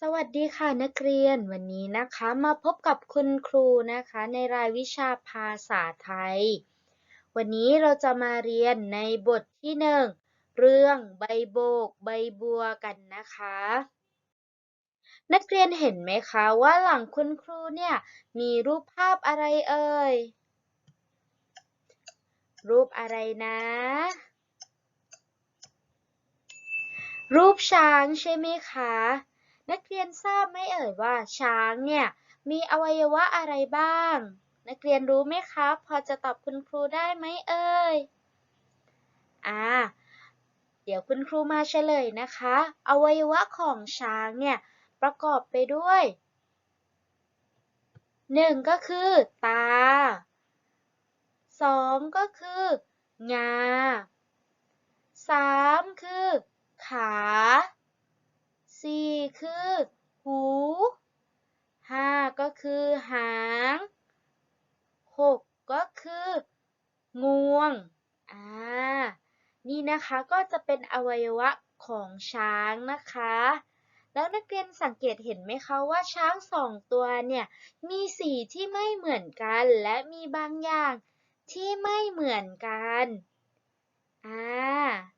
สวัสดีค่ะนักเรียนวันนี้นะคะมาพบกับคุณครูนะคะในรายวิชาภาษาไทย วันนี้เราจะมาเรียนในบทที่หนึ่งเรื่องใบโบก ใบบัวกันนะคะ นักเรียนเห็นไหมคะว่าหลังคุณครูเนี่ยมีรูปภาพอะไรเอ่ย รูปอะไรนะ รูปช้างใช่ไหมคะ นักเรียนทราบไหมเอ่ยว่าช้างเนี่ยมีอวัยวะอะไรบ้าง นักเรียนรู้ไหมคะพอจะตอบคุณครูได้ไหมเอ่ยอ่าเดี๋ยวคุณครูมาเฉลยนะคะ อวัยวะของช้างเนี่ยประกอบไปด้วยหนึ่งก็คือ ตาสองก็คืองาสามคือ ขา สี่คือ หูห้าก็คือหางหกก็คืองวง อ่า นี่นะคะก็จะเป็นอวัยวะของช้างนะคะ แล้วนักเรียนสังเกตเห็นไหมคะว่าช้างสองตัวเนี่ยมีสีที่ไม่เหมือนกันและมีบางอย่างที่ไม่เหมือนกัน อ่า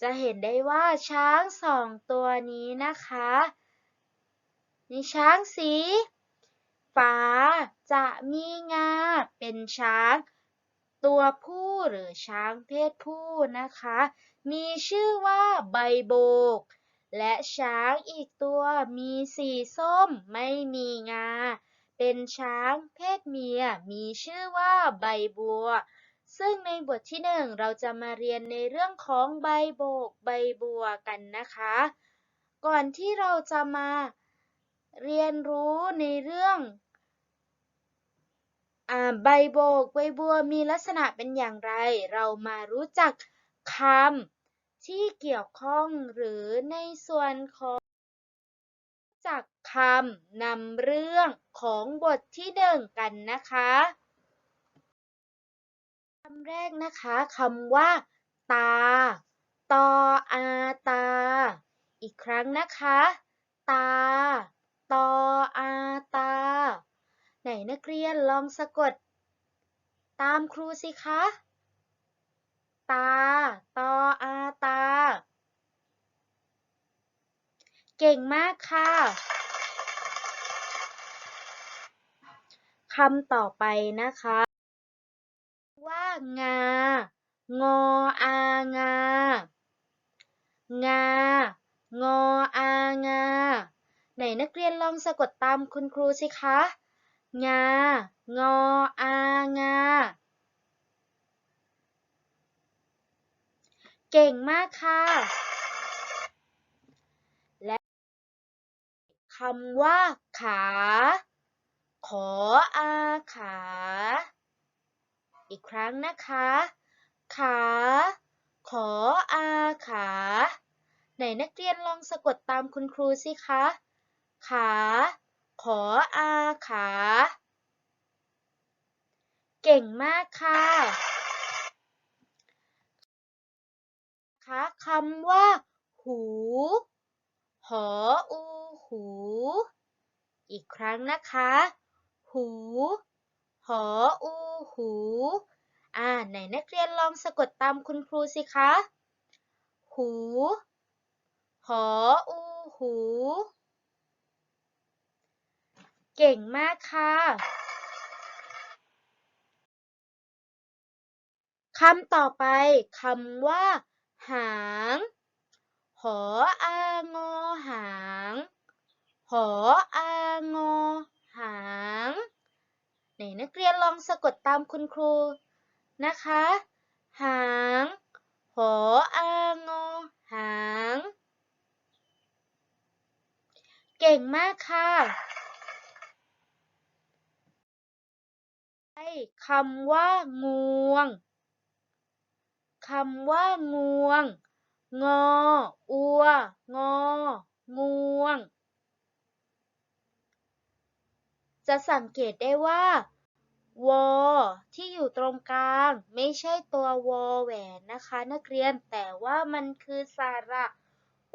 จะเห็นได้ว่าช้างสองตัวนี้นะคะมีช้างสีฟ้าจะมีงาเป็นช้างตัวผู้หรือช้างเพศผู้นะคะ มีชื่อว่าใบโบก และช้างอีกตัวมีสีส้มไม่มีงา เป็นช้างเพศเมีย มีชื่อว่าใบบัว ซึ่งในบทที่หนึ่งเราจะมาเรียนในเรื่องของใบโบกใบบัวกันนะคะ ก่อนที่เราจะมาเรียนรู้ในเรื่องอใบโบกใบบัวมีลักษณะเป็นอย่างไร เรามารู้จักคำที่เกี่ยวข้องหรือในส่วนของจากคำนำเรื่องของบทที่หนึ่งกันนะคะ คำแรกนะคะคำว่า ตา ตออาตา อีกครั้งนะคะ ตา ตออาตา ไหนนักเรียนลองสะกด ตามครูสิคะ ตา ตออาตา เก่งมากค่ะคำต่อไปนะคะ งา งออางา งา งออางา ไหนนักเรียนลองสะกดตามคุณครูสิคะ งา งออางา เก่งมากค่ะ และคำว่าขา ขออาขา อีกครั้งนะคะ ขา ขออาขา ไหนนักเรียนลองสะกดตามคุณครูสิคะ ขา ขออาขา เก่งมากค่ะคะคำว่า หู หออู หู อีกครั้งนะคะ หู หออู หู อ่าไหนนักเรียนลองสะกดตามคุณครูสิคะ หู หออูหู เก่งมากค่ะคำต่อไปคำว่า หาง หออางอหาง หออางอหาง ไหนนักเรียนลองสะกดตามคุณครูนะคะ หาง หออางอหาง เก่งมากค่ะคำว่างวงคำว่างวง งอ อัว งอ งวง จะสังเกตได้ว่าวอที่อยู่ตรงกลาง ไม่ใช่ตัววอแหวนนะคะ นักเรียนแต่ว่ามันคือสระ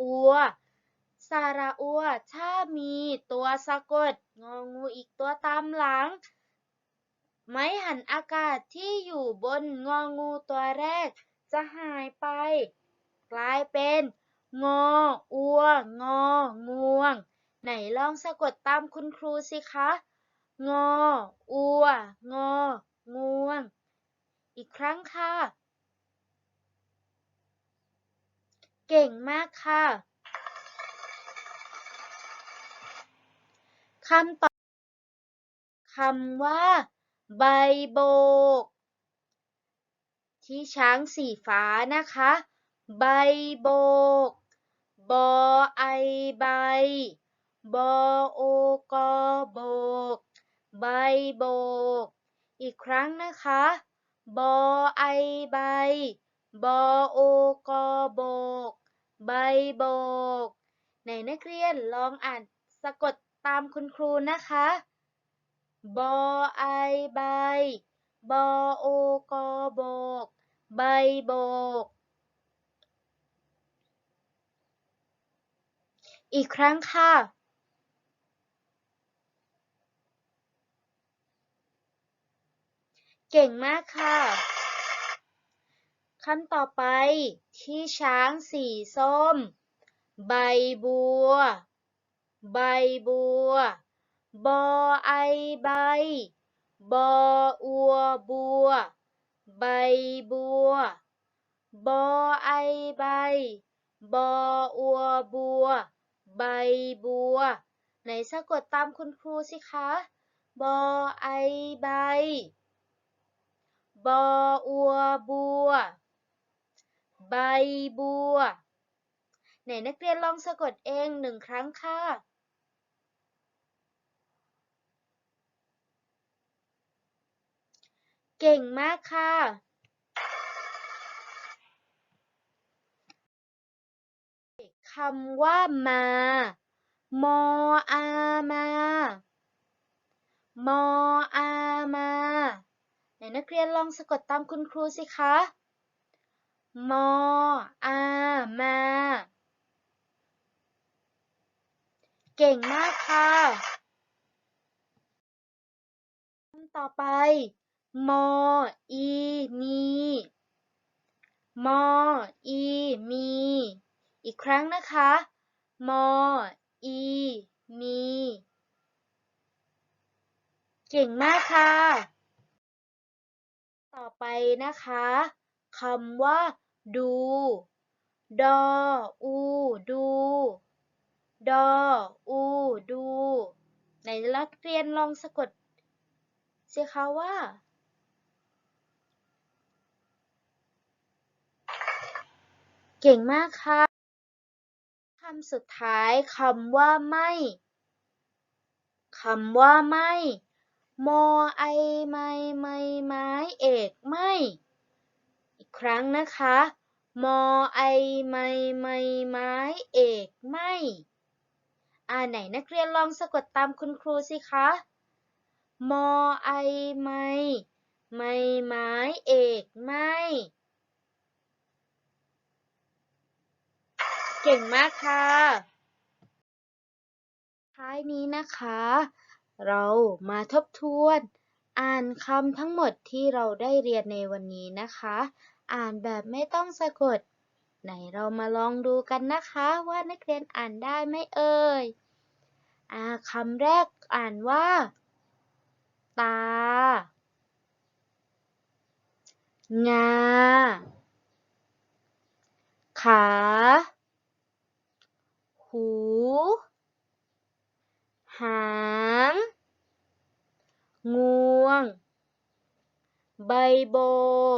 อัวสระอัว ถ้ามีตัวสะกด งองูอีกตัวตามหลัง ไม้หันอากาศที่อยู่บนงองูตัวแรก จะหายไป กลายเป็น งออัว งองวง ไหนลองสะกดตามคุณครูสิคะ งอ อัว งองวง อีกครั้งค่ะ เก่งมากค่ะคำต่อคำว่า ใบโบก ที่ช้างสีฟ้านะคะ ใบโบก บอไอใบบอโอกอโบก ใบโบก อีกครั้งนะคะ บอไอใบ บอโอกอโบก ใบโบกไหนนักเรียนลองอ่านสะกดตามคุณครูนะคะ บอไอใบ บอโอกอโบก ใบโบก อีกครั้งค่ะ เก่งมากค่ะคำต่อไปที่ช้างสีส้ม ใบบัว ใบบัว บอไอใบ บออัวบัว ใบบัว บอไอใบ บออัวบัว ใบบัว ไหนสะกดตามคุณครูสิคะ บอไอใบ บออัวบัว ใบบัว ไหนนักเรียนลองสะกดเองหนึ่งครั้งค่ะเก่งมากค่ะ คำว่ามา มออามา มออามา นนักเรียนลองสะกดตามคุณครูสิคะ มอ อา มา เก่งมากค่ะคำต่อไป มอ อี มี มอ อี มี อีกครั้งนะคะ มอ อี มี เก่งมากค่ะ ต่อไปนะคะคำว่า ดู ดอ อู ดู ดอ อู ดูไหนนักเรียนลองสะกดสิคะว่า เก่งมากค่ะคำสุดท้ายคำว่าไม่คำว่าไม่ มอไอไม่ไมไม้เอกไม่ อีกครั้งนะคะ มอไอไม่ไมไม้เอกไม่ อ่าไหนนักเรียนลองสะกดตามคุณครูสิคะ มอไอไมไม่ไม้เอกไม่ เก่งมากค่ะท้ายนี้นะคะ เรามาทบทวน อ่านคำทั้งหมดที่เราได้เรียนในวันนี้นะคะ อ่านแบบไม่ต้องสะกด ไหนเรามาลองดูกันนะคะว่านักเรียนอ่านได้ไหมเอ่ยอ่าคำแรกอ่านว่า ตา งา ขา หู หา งวง ใบโบ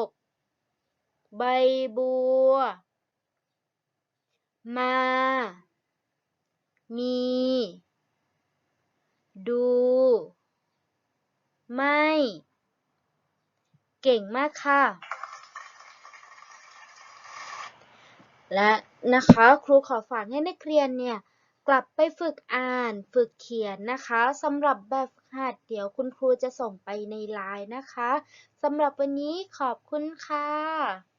ก ใบบัว มา มี ดู ไม่ เก่งมากค่ะ และนะคะครูขอฝากให้นักเรียนเนี่ย กลับไปฝึกอ่าน ฝึกเขียนนะคะสำหรับแบบ หัส เดี๋ยวคุณครูจะส่งไปในไลน์นะคะสำหรับวันนี้ขอบคุณค่ะ